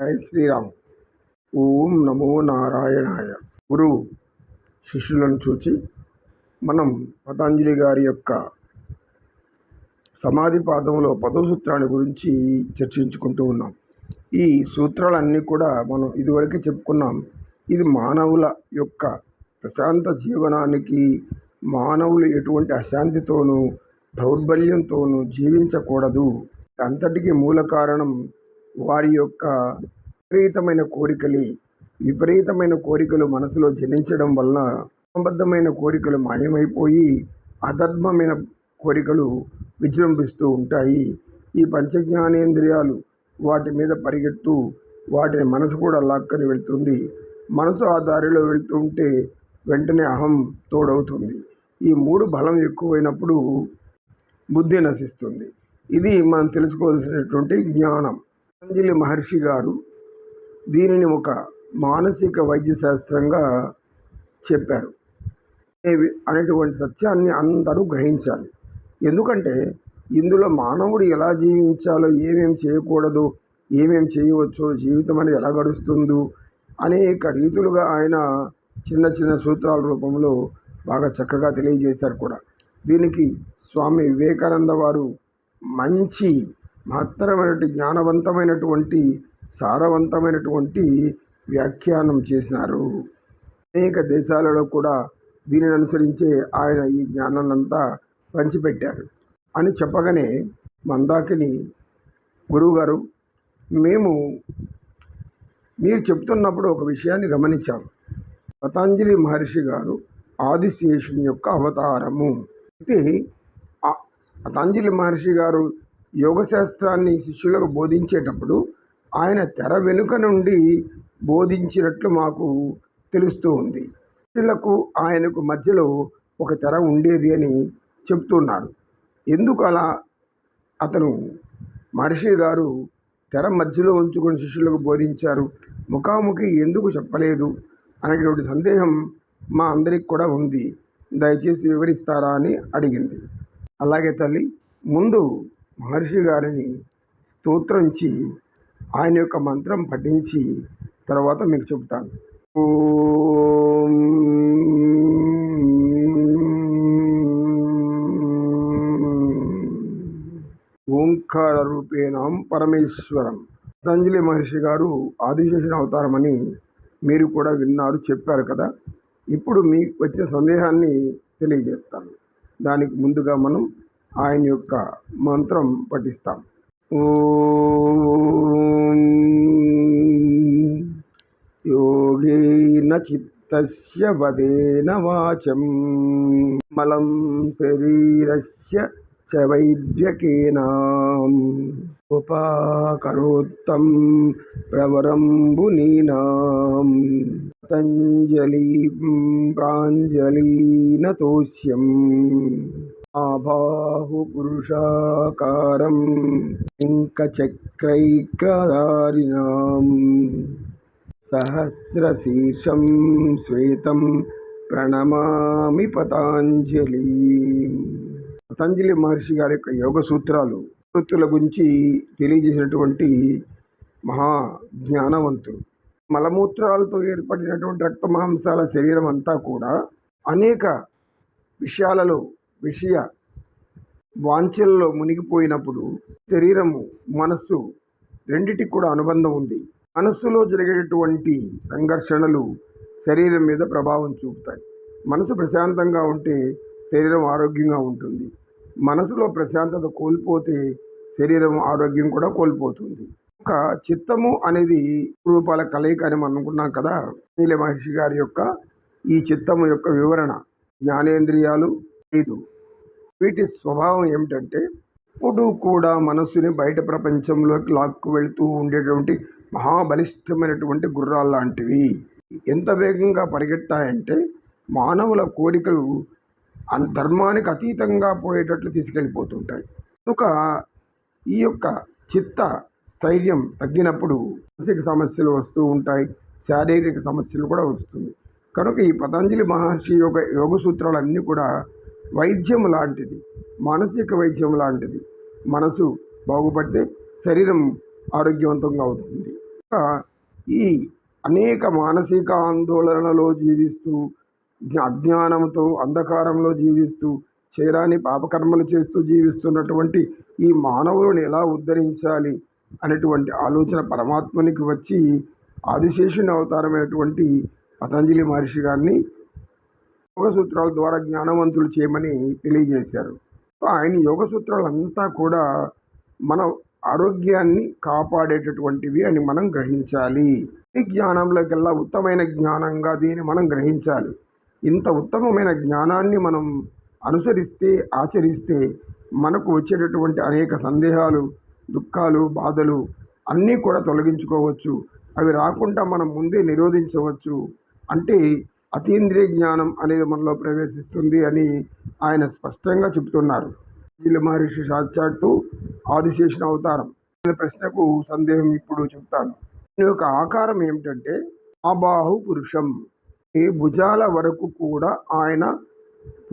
జై శ్రీరామ్. ఓం నమో నారాయణాయ. గురువు శిష్యులను చూచి మనం పతంజలి గారి యొక్క సమాధి పాదంలో పదో సూత్రాన్ని గురించి చర్చించుకుంటూ ఉన్నాం. ఈ సూత్రాలన్నీ కూడా మనం ఇదివరకే చెప్పుకున్నాం. ఇది మానవుల యొక్క ప్రశాంత జీవనానికి మానవులు ఎటువంటి అశాంతితోనూ దౌర్బల్యంతోనూ జీవించకూడదు. అంతటికీ మూల కారణం వారి యొక్క విపరీతమైన కోరికలు విపరీతమైన కోరికలు మనసులో జనించడం వలన సంబద్ధమైన కోరికలు మాయమైపోయి అధర్మమైన కోరికలు విజృంభిస్తూ ఉంటాయి. ఈ పంచజ్ఞానేంద్రియాలు వాటి మీద పరిగెత్తు వాటిని మనసు కూడా లాక్కని వెళ్తుంది. మనసు ఆ దారిలో వెళ్తూ ఉంటే వెంటనే అహం తోడవుతుంది. ఈ మూడు బలం ఎక్కువైనప్పుడు బుద్ధి నశిస్తుంది. ఇది మనం తెలుసుకోవాల్సినటువంటి జ్ఞానం. పతంజలి మహర్షి గారు దీనిని ఒక మానసిక వైద్య శాస్త్రంగా చెప్పారు అనేటువంటి సత్యాన్ని అందరూ గ్రహించాలి. ఎందుకంటే ఇందులో మానవుడు ఎలా జీవించాలో ఏమేం చేయకూడదు ఏమేం చేయవచ్చో జీవితం అనేది ఎలా గడుస్తుందో అనేక రీతులుగా ఆయన చిన్న చిన్న సూత్రాల రూపంలో బాగా చక్కగా తెలియజేశారు కూడా. దీనికి స్వామి వివేకానంద వారు మంచి మహత్తరమైనటువంటి జ్ఞానవంతమైనటువంటి సారవంతమైనటువంటి వ్యాఖ్యానం చేసినారు. అనేక దేశాలలో కూడా దీనిని అనుసరించే ఆయన ఈ జ్ఞానాన్నంతా పంచిపెట్టారు. అని చెప్పగానే మందాకిని గురువుగారు మేము మీరు చెప్తున్నప్పుడు ఒక విషయాన్ని గమనించాము పతాంజలి మహర్షి గారు ఆదిశేషుని యొక్క అవతారము. అయితే పతాంజలి మహర్షి గారు యోగశాస్త్రాన్ని శిష్యులకు బోధించేటప్పుడు ఆయన తెర వెనుక నుండి బోధించినట్లు మాకు తెలుస్తూ ఉంది. శిష్యులకు ఆయనకు మధ్యలో ఒక తెర ఉండేది అని చెప్తున్నారు ఎందుకు అలా? అతను మహర్షి గారు తెర మధ్యలో ఉంచుకొని శిష్యులకు బోధించారు. ముఖాముఖి ఎందుకు చెప్పలేదు? అనేటువంటి సందేహం మా అందరికి కూడా ఉంది. దయచేసి వివరిస్తారా అని అడిగింది. అలాగే తల్లి ముందు మహర్షి గారిని స్తోత్రించి ఆయన యొక్క మంత్రం పఠించి తర్వాత మీకు చెబుతాను. ఓంకార రూపేణం పరమేశ్వరం. పతంజలి మహర్షి గారు ఆదిశేషుని అవతారమని మీరు కూడా విన్నారు చెప్పారు కదా. ఇప్పుడు మీకు వచ్చే సందేహాన్ని తెలియజేస్తాను. దానికి ముందుగా మనం ఆయన యొక్క మంత్రం పఠిస్తాం. ఓం యోగేన చిత్తస్య వదేన వాచం. మలం శరీరస్య చ వైద్యకేనా. ఉపాకరోత్తం ప్రవరంబునీనాం పతంజలి ప్రాంజలీనతోష్యం ఆబాహు పురుషాకారం ఇంకచక్రైక్రదారిణాం సహస్రశీర్షం శ్వేతం ప్రణమామి పతాంజలి పతంజలి మహర్షి గారి యొక్క యోగ సూత్రాలు వృత్తుల గురించి తెలియజేసినటువంటి మహా జ్ఞానవంతుడు మలమూత్రాలతో ఏర్పడినటువంటి రక్త మాంసాల శరీరం అంతా కూడా అనేక విషయాలలో విషయ వాంఛల్లో మునిగిపోయినప్పుడు శరీరము మనస్సు రెండిటికి కూడా అనుబంధం ఉంది. మనస్సులో జరిగేటటువంటి సంఘర్షణలు శరీరం మీద ప్రభావం చూపుతాయి. మనసు ప్రశాంతంగా ఉంటే శరీరం ఆరోగ్యంగా ఉంటుంది. మనసులో ప్రశాంతత కోల్పోతే శరీరం ఆరోగ్యం కూడా కోల్పోతుంది. ఒక చిత్తము అనేది రూపాల కలయిక అని మనం అనుకున్నాం కదా? నీల మహర్షి గారి యొక్క ఈ చిత్తము యొక్క వివరణ. జ్ఞానేంద్రియాలు ఐదు వీటి స్వభావం ఏమిటంటే ఇప్పుడు కూడా మనస్సుని బయట ప్రపంచంలోకి లాక్కు వెళుతూ ఉండేటువంటి మహాబలిష్టమైనటువంటి గుర్రాలు లాంటివి. ఎంత వేగంగా పరిగెత్తాయంటే మానవుల కోరికలు ధర్మానికి అతీతంగా పోయేటట్లు తీసుకెళ్ళిపోతుంటాయి. కనుక ఈ యొక్క చిత్త స్థైర్యం తగ్గినప్పుడు మానసిక సమస్యలు వస్తూ ఉంటాయి శారీరక సమస్యలు కూడా వస్తుంది. కనుక ఈ పతంజలి మహర్షి యొక్క యోగ సూత్రాలన్నీ కూడా వైద్యం లాంటిది మానసిక వైద్యం లాంటిది. మనసు బాగుపడితే శరీరం ఆరోగ్యవంతంగా అవుతుంది. ఈ అనేక మానసిక ఆందోళనలో జీవిస్తూ అజ్ఞానంతో అంధకారంలో జీవిస్తూ చేరాని పాపకర్మలు చేస్తూ జీవిస్తున్నటువంటి ఈ మానవులను ఎలా ఉద్ధరించాలి అనేటువంటి ఆలోచన పరమాత్మనికి వచ్చి ఆదిశేషుని అవతారమైనటువంటి పతంజలి మహర్షి గారిని యోగ సూత్రాల ద్వారా జ్ఞానవంతులు చేయమని తెలియజేశారు. సో ఆయన యోగ సూత్రాలంతా కూడా మన ఆరోగ్యాన్ని కాపాడేటటువంటివి అని మనం గ్రహించాలి. ఈ జ్ఞానంలోకెల్లా ఉత్తమైన జ్ఞానంగా దీన్ని మనం గ్రహించాలి. ఇంత ఉత్తమమైన జ్ఞానాన్ని మనం అనుసరిస్తే ఆచరిస్తే మనకు వచ్చేటటువంటి అనేక సందేహాలు దుఃఖాలు బాధలు అన్నీ కూడా తొలగించుకోవచ్చు. అవి రాకుండా మనం ముందే నిరోధించవచ్చు. అంటే అతీంద్రియ జ్ఞానం అనేది మనలో ప్రవేశిస్తుంది అని ఆయన స్పష్టంగా చెబుతున్నారు. వీళ్ళ మహర్షి సాక్షాత్తు ఆదిశేషుని అవతారం ప్రశ్నకు సందేహం ఇప్పుడు చెప్తాను దీని యొక్క ఆకారం ఏమిటంటే అబాహు పురుషం. ఈ భుజాల వరకు కూడా ఆయన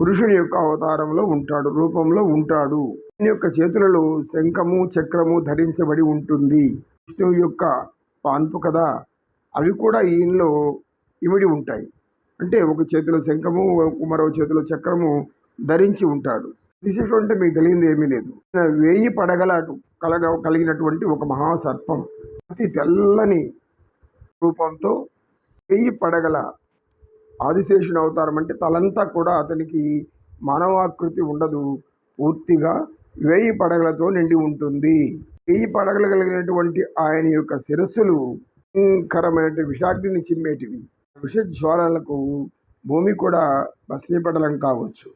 పురుషుని యొక్క అవతారంలో ఉంటాడు రూపంలో ఉంటాడు. ఆయన యొక్క చేతులలో శంఖము చక్రము ధరించబడి ఉంటుంది. విష్ణువు యొక్క పాన్పు కదా? అవి కూడా ఈయనలో ఇమిడి ఉంటాయి. అంటే ఒక చేతిలో శంఖము మరో చేతిలో చక్రము ధరించి ఉంటాడు. విశేషం అంటే మీకు తెలియంది ఏమీ లేదు. వేయి పడగల కలగ కలిగినటువంటి ఒక మహాసర్పం. అతి తెల్లని రూపంతో వేయి పడగల ఆదిశేషుని అవతారం అంటే తలంతా కూడా అతనికి మానవాకృతి ఉండదు. పూర్తిగా వేయి పడగలతో నిండి ఉంటుంది. వేయి పడగలు కలిగినటువంటి ఆయన యొక్క శిరస్సులు భయంకరమైన విషాగ్నిని చిమ్మేటివి. విషజ్వాలలకు భూమి కూడా భస్మీపటలం కావచ్చు.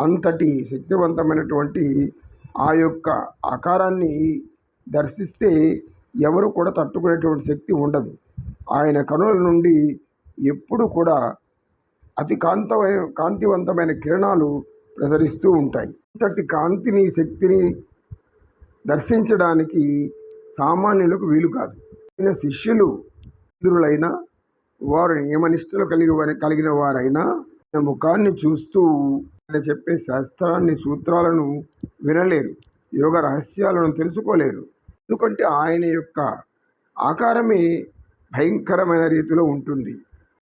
అంతటి శక్తివంతమైనటువంటి ఆ యొక్క ఆకారాన్ని దర్శిస్తే ఎవరు కూడా తట్టుకునేటువంటి శక్తి ఉండదు. ఆయన కనుల నుండి ఎప్పుడు కూడా అతి కాంతమైన కాంతివంతమైన కిరణాలు ప్రసరిస్తూ ఉంటాయి. అంతటి కాంతిని శక్తిని దర్శించడానికి సామాన్యులకు వీలు కాదు. ఆయన శిష్యులు ఇంద్రులైనా వారు నియమనిష్టలు కలిగి కలిగిన వారైనా ముఖాన్ని చూస్తూ ఆయన చెప్పే శాస్త్రాన్ని సూత్రాలను వినలేరు. యోగ రహస్యాలను తెలుసుకోలేరు. ఎందుకంటే ఆయన యొక్క ఆకారమే భయంకరమైన రీతిలో ఉంటుంది.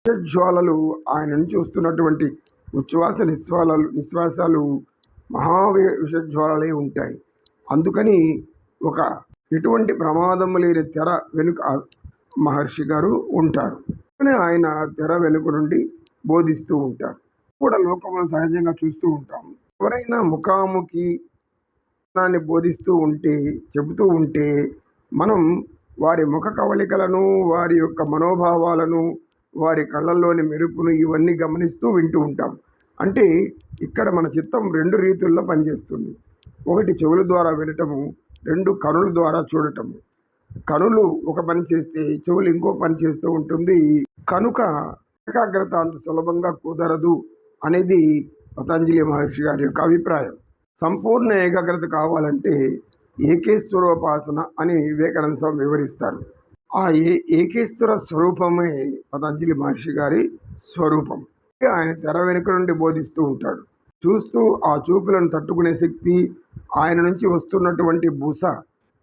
విషజ్వాలలు ఆయనను చూస్తున్నటువంటి ఉచ్ఛ్వాస నిశ్వాసాలు నిశ్వాసాలు మహా విషజ్వాలలే ఉంటాయి. అందుకని ఒక ఎటువంటి ప్రమాదం లేని తెర వెనుక మహర్షి గారు ఉంటారు. అని ఆయన తెర వెనుక నుండి బోధిస్తూ ఉంటారు. కూడా లోకంలో సహజంగా చూస్తూ ఉంటాం ఎవరైనా ముఖాముఖి జ్ఞానాన్ని బోధిస్తూ ఉంటే చెబుతూ ఉంటే మనం వారి ముఖ కవళికలను వారి యొక్క మనోభావాలను వారి కళ్ళల్లోని మెరుపును ఇవన్నీ గమనిస్తూ వింటూ ఉంటాం అంటే ఇక్కడ మన చిత్తం రెండు రీతుల్లో పనిచేస్తుంది. ఒకటి చెవుల ద్వారా వినటము రెండు కనుల ద్వారా చూడటము. కనులు ఒక పని చేస్తే చెవులు ఇంకో పని చేస్తూ ఉంటుంది. కనుక ఏకాగ్రత అంత సులభంగా కుదరదు అనేది పతంజలి మహర్షి గారి యొక్క అభిప్రాయం. సంపూర్ణ ఏకాగ్రత కావాలంటే ఏకేశ్వరోపాసన అని వివేకానంద స్వామి వివరిస్తారు. ఆ ఏ ఏకేశ్వర స్వరూపమే పతంజలి మహర్షి గారి స్వరూపం. ఆయన తెర వెనుక నుండి బోధిస్తూ ఉంటాడు. చూస్తూ ఆ చూపులను తట్టుకునే శక్తి ఆయన నుంచి వస్తున్నటువంటి బూస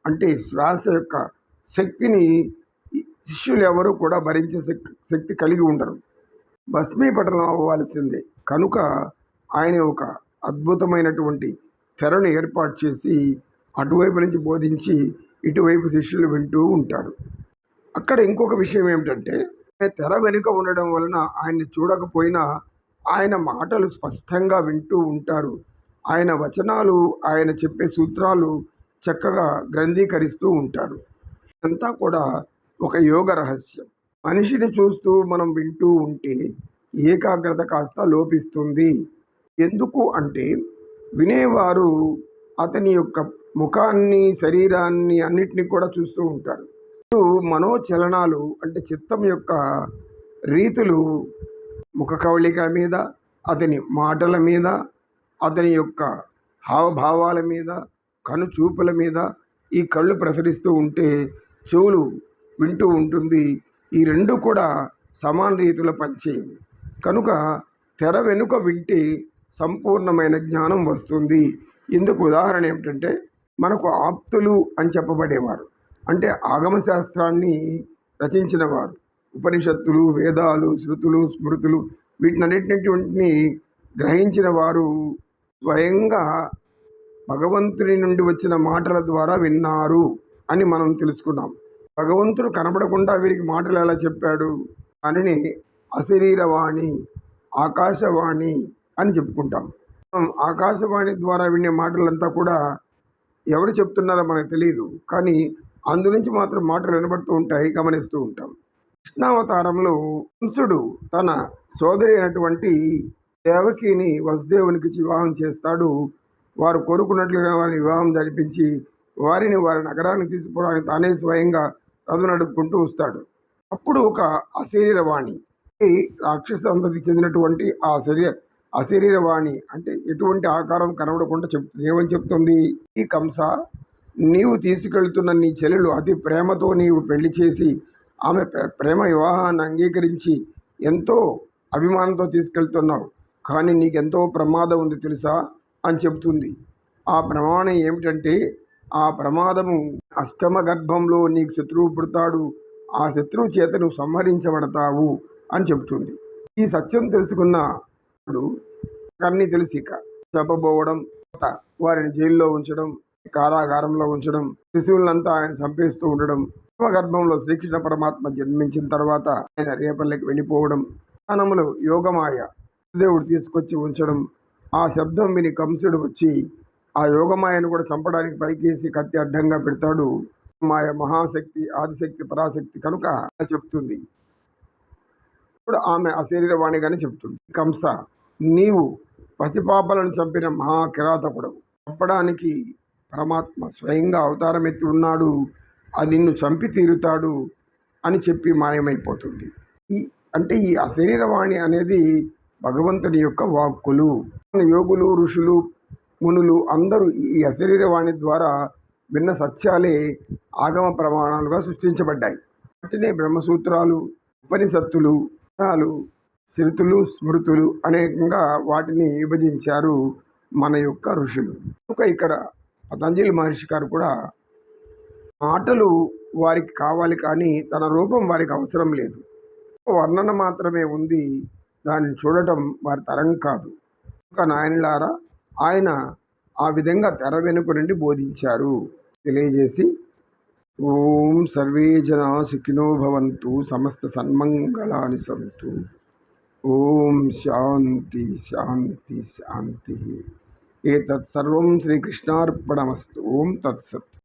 అంటే శ్వాస యొక్క శక్తిని శిష్యులు ఎవరూ కూడా భరించే శక్తి శక్తి కలిగి ఉండరు. భస్మీపటనం అవ్వాల్సిందే. కనుక ఆయన ఒక అద్భుతమైనటువంటి తెరను ఏర్పాటు చేసి అటువైపు నుంచి బోధించి ఇటువైపు శిష్యులు వింటూ ఉంటారు. అక్కడ ఇంకొక విషయం ఏమిటంటే తెర వెనుక ఉండడం వలన ఆయన్ని చూడకపోయినా ఆయన మాటలు స్పష్టంగా వింటూ ఉంటారు. ఆయన వచనాలు ఆయన చెప్పే సూత్రాలు చక్కగా గ్రంథీకరిస్తూ ఉంటారు. అంతా కూడా ఒక యోగ రహస్యం. మనిషిని చూస్తూ మనం వింటూ ఉంటే ఏకాగ్రత కాస్త లోపిస్తుంది. ఎందుకు అంటే వినేవారు అతని యొక్క ముఖాన్ని శరీరాన్ని అన్నిటినీ కూడా చూస్తూ ఉంటారు. మనోచలనాలు అంటే చిత్తం యొక్క రీతులు ముఖ కవళికల మీద అతని మాటల మీద అతని యొక్క హావభావాల మీద కనుచూపుల మీద ఈ కళ్ళు ప్రసరిస్తూ ఉంటే చెవులు వింటూ ఉంటుంది. ఈ రెండు కూడా సమాన రీతిలో పనిచేయవు. కనుక తెర వెనుక వింటే సంపూర్ణమైన జ్ఞానం వస్తుంది. ఇందుకు ఉదాహరణ ఏమిటంటే మనకు ఆప్తులు అని చెప్పబడేవారు. అంటే ఆగమశాస్త్రాన్ని రచించిన వారు ఉపనిషత్తులు వేదాలు శృతులు స్మృతులు వీటినన్నిటిని గ్రహించిన వారు స్వయంగా భగవంతుని నుండి వచ్చిన మాటల ద్వారా విన్నారు. అని మనం తెలుసుకున్నాం. భగవంతుడు కనపడకుండా వీరికి మాటలు ఎలా చెప్పాడు? అని అశరీరవాణి ఆకాశవాణి అని చెప్పుకుంటాం. మనం ఆకాశవాణి ద్వారా వినే మాటలంతా కూడా ఎవరు చెప్తున్నారో మనకు తెలియదు కానీ అందు నుంచి మాత్రం మాటలు వినబడుతూ ఉంటాయి గమనిస్తూ ఉంటాం. కృష్ణావతారంలో కంసుడు తన సోదరి అయినటువంటి దేవకిని వసుదేవునికి వివాహం చేస్తాడు. వారు కోరుకున్నట్లుగా వారిని వివాహం జరిపించి వారిని వారి నగరానికి తీసుకుపోవడానికి తానే స్వయంగా రథం నడుపుకుంటూ వస్తాడు. అప్పుడు ఒక అశరీరవాణి ఈ రాక్షస సంతతికి చెందినటువంటి ఆ శరీర అశరీరవాణి అంటే ఎటువంటి ఆకారం కనబడకుండా చెప్తుంది ఏమని చెప్తుంది? ఈ కంస నీవు తీసుకెళ్తున్న నీ చెల్లెలు అతి ప్రేమతో నీవు పెళ్ళి చేసి ఆమె ప్రే- ప్రేమ వివాహాన్ని అంగీకరించి ఎంతో అభిమానంతో తీసుకెళ్తున్నావు. కానీ నీకెంతో ప్రమాదం ఉంది తెలుసా? అని చెబుతుంది ఆ ప్రమాణం ఏమిటంటే ఆ ప్రమాదము అష్టమ గర్భంలో నీకు శత్రువు పుడతాడు ఆ శత్రువు చేత నువ్వు సంహరించబడతావు అని చెబుతుంది. ఈ సత్యం తెలుసుకున్న కన్నీ తెలిసిక చంపబోవడం వారిని జైల్లో ఉంచడం కారాగారంలో ఉంచడం శిశువులంతా ఆయన చంపేస్తూ ఉండడం గర్భంలో శ్రీకృష్ణ పరమాత్మ జన్మించిన తర్వాత ఆయన రేపల్లెకి వెళ్ళిపోవడం తనములు యోగమాయ దేవుడు తీసుకొచ్చి ఉంచడం ఆ శబ్దం విని కంసుడు వచ్చి ఆ యోగమాయను కూడా చంపడానికి పైకేసి కత్తి అడ్డంగా పెడతాడు. మాయ మహాశక్తి ఆదిశక్తి పరాశక్తి కనుక చెప్తుంది. ఇప్పుడు ఆమె అశరీరవాణిగానే చెప్తుంది. కంస నీవు పసిపాపలను చంపిన మహాకిరాతకుడు చంపడానికి పరమాత్మ స్వయంగా అవతారం ఎత్తి ఉన్నాడు. అది నిన్ను చంపి తీరుతాడు అని చెప్పి మాయమైపోతుంది. ఈ అంటే ఈ అశరీరవాణి అనేది భగవంతుని యొక్క వాక్కులు. యోగులు ఋషులు మునులు అందరూ ఈ అశరీరవాణి ద్వారా విన్న సత్యాలే ఆగమ ప్రమాణాలుగా సృష్టించబడ్డాయి. వాటినే బ్రహ్మసూత్రాలు ఉపనిషత్తులు వేదాలు శృతులు స్మృతులు అనేకంగా వాటిని విభజించారు మన యొక్క ఋషులు. కనుక ఇక్కడ పతంజలి మహర్షి గారు కూడా మాటలు వారికి కావాలి కానీ తన రూపం వారికి అవసరం లేదు. వర్ణన మాత్రమే ఉంది. దాన్ని చూడటం వారి తరం కాదు. ఒక నాయనలారా ఆయన ఆ విధంగా తెర వెనుక నుండి బోధించారు. తెలియజేసి ఓం సర్వే జనా సుఖినో భవంతు సమస్త సన్మంగళాని సంతు. ఓం శాంతి శాంతి శాంతి. ఏతత్ సర్వం శ్రీకృష్ణార్పణమస్తు. ఓం తత్సత్.